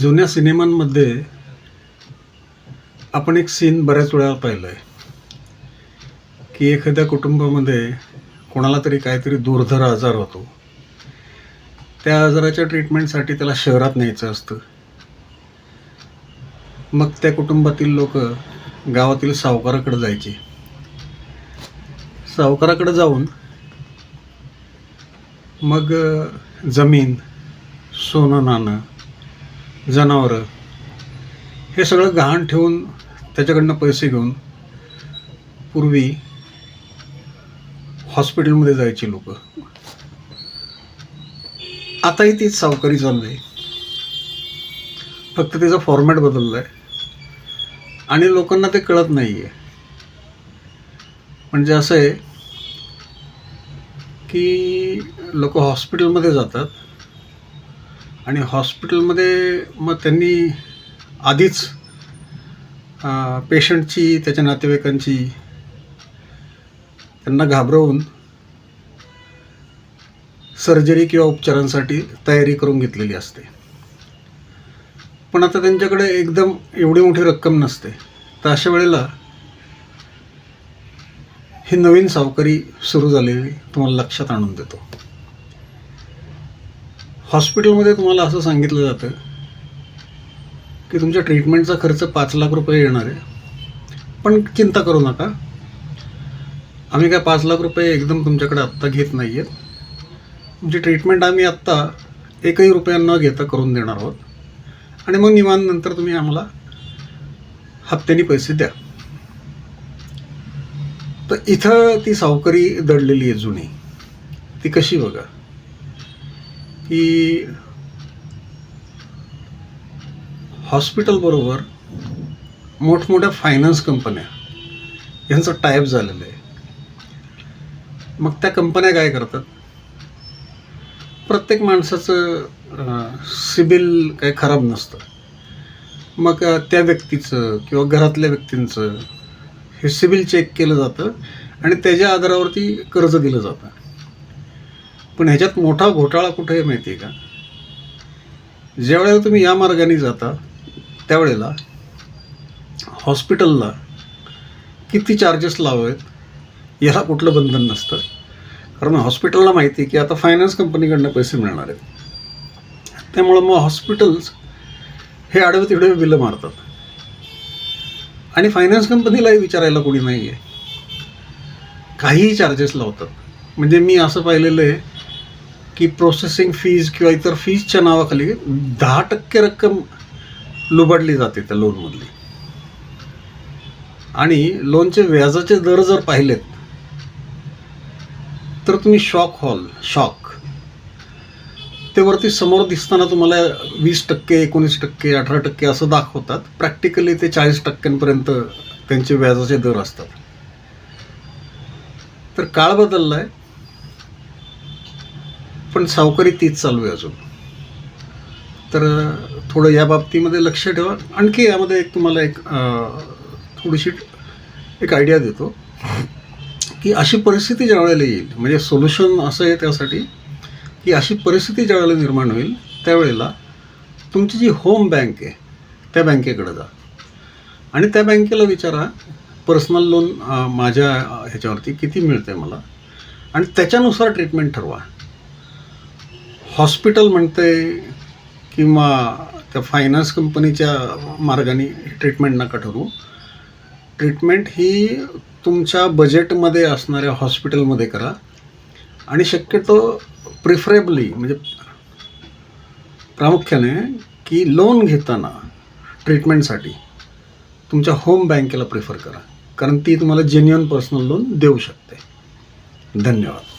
जुन्या सिनेमांमध्ये आपण एक सीन बऱ्याच वेळा पाहिलं आहे की एखाद्या कुटुंबामध्ये कोणाला तरी काहीतरी दुर्धर आजार होतो. त्या आजाराच्या ट्रीटमेंटसाठी त्याला शहरात न्यायचं असतं. मग त्या कुटुंबातील लोक गावातील सावकाराकडे जायचे. सावकाराकडे जाऊन मग जमीन सोनं नाणं जनावरं. हे सगळं गहाण ठेवून त्याच्याकडनं पैसे घेऊन पूर्वी हॉस्पिटलमध्ये जायची लोक. आताही तीच सावकारी चालू आहे. फक्त त्याचा फॉर्मॅट बदलला आहे. आणि लोकांना ते कळत नाही आहे म्हणजे असं आहे की लोक हॉस्पिटलमध्ये जातात. आणि हॉस्पिटलमध्ये मग त्यांनी आधीच पेशंटची त्याच्या नातेवाईकांची त्यांना घाबरवून सर्जरी किंवा उपचारांसाठी तयारी करून घेतलेली असते. पण आता त्यांच्याकडे एकदम एवढी मोठी रक्कम नसते. तर अशा वेळेला ही नवीन सावकारी सुरू झालेली तुम्हाला लक्षात आणून देतो. हॉस्पिटलमध्ये तुम्हाला असं सांगितलं जातं की तुमच्या ट्रीटमेंटचा खर्च पाच लाख रुपये येणार आहे. पण चिंता करू नका. आम्ही काय पाच लाख रुपये एकदम तुमच्याकडे आत्ता घेत नाही आहेत तुमची ट्रीटमेंट आम्ही आत्ता एकही रुपया न घेता करून देणार आहोत. आणि मग निवांत नंतर तुम्ही आम्हाला हप्त्यानी पैसे द्या. तर इथं ती सावकारी दडलेली आहे जुनी. ती कशी बघा? की हॉस्पिटलबरोबर मोठमोठ्या फायनान्स कंपन्या यांचं टायप झालेलं आहे. मग त्या कंपन्या काय करतात? प्रत्येक माणसाचं सिबिल काही खराब नसतं. मग त्या व्यक्तीचं किंवा घरातल्या व्यक्तींचं हे सिबिल चेक केलं जातं आणि त्याच्या आधारावरती कर्ज दिलं जातं. पण ह्याच्यात मोठा घोटाळा कुठे आहे माहिती आहे का? ज्यावेळेला तुम्ही या मार्गाने जाता त्यावेळेला हॉस्पिटलला किती चार्जेस लावावेत याला कुठलं बंधन नसतं. कारण हॉस्पिटलला माहिती आहे की आता फायनान्स कंपनीकडनं पैसे मिळणार आहेत. त्यामुळं मग हॉस्पिटल्स हे आडवे तिडवे बिलं मारतात. आणि फायनान्स कंपनीलाही विचारायला कोणी नाही आहे काहीही चार्जेस लावतात. म्हणजे मी असं पाहिलेलं आहे की प्रोसेसिंग फीज किंवा इतर फीजच्या नावाखाली दहा टक्के रक्कम लुबाडली जाते त्या लोनमधली आणि लोनचे व्याजाचे दर जर पाहिलेत तर तुम्ही शॉक हॉल शॉक ते वरती समोर दिसताना तुम्हाला वीस टक्के एकोणीस टक्के अठरा टक्के असं दाखवतात. प्रॅक्टिकली ते चाळीस टक्क्यांपर्यंत त्यांचे व्याजाचे दर असतात. तर काळ बदलला आहे पण सावकारी तीच चालू आहे अजून. तर थोडं या बाबतीमध्ये लक्ष ठेवा. आणखी यामध्ये एक तुम्हाला एक थोडीशी एक आयडिया देतो. की अशी परिस्थिती ज्या वेळेला येईल म्हणजे सोल्युशन असं आहे त्यासाठी की अशी परिस्थिती ज्या वेळेला निर्माण होईल त्यावेळेला तुमची जी होम बँक आहे त्या बँकेकडे जा. आणि त्या बँकेला विचारा पर्सनल लोन माझ्या ह्याच्यावरती किती मिळते मला. आणि त्याच्यानुसार ट्रीटमेंट ठरवा. हॉस्पिटल म्हणते किंवा त्या फायनान्स कंपनीच्या मार्गाने ट्रीटमेंट नका ठरवू. ट्रीटमेंट ही तुमच्या बजेटमध्ये असणाऱ्या हॉस्पिटलमध्ये करा. आणि शक्यतो प्रिफरेबली म्हणजे प्रामुख्याने की लोन घेताना ट्रीटमेंटसाठी तुमच्या होम बँकेला प्रिफर करा. कारण ती तुम्हाला जेन्युअन पर्सनल लोन देऊ शकते. धन्यवाद.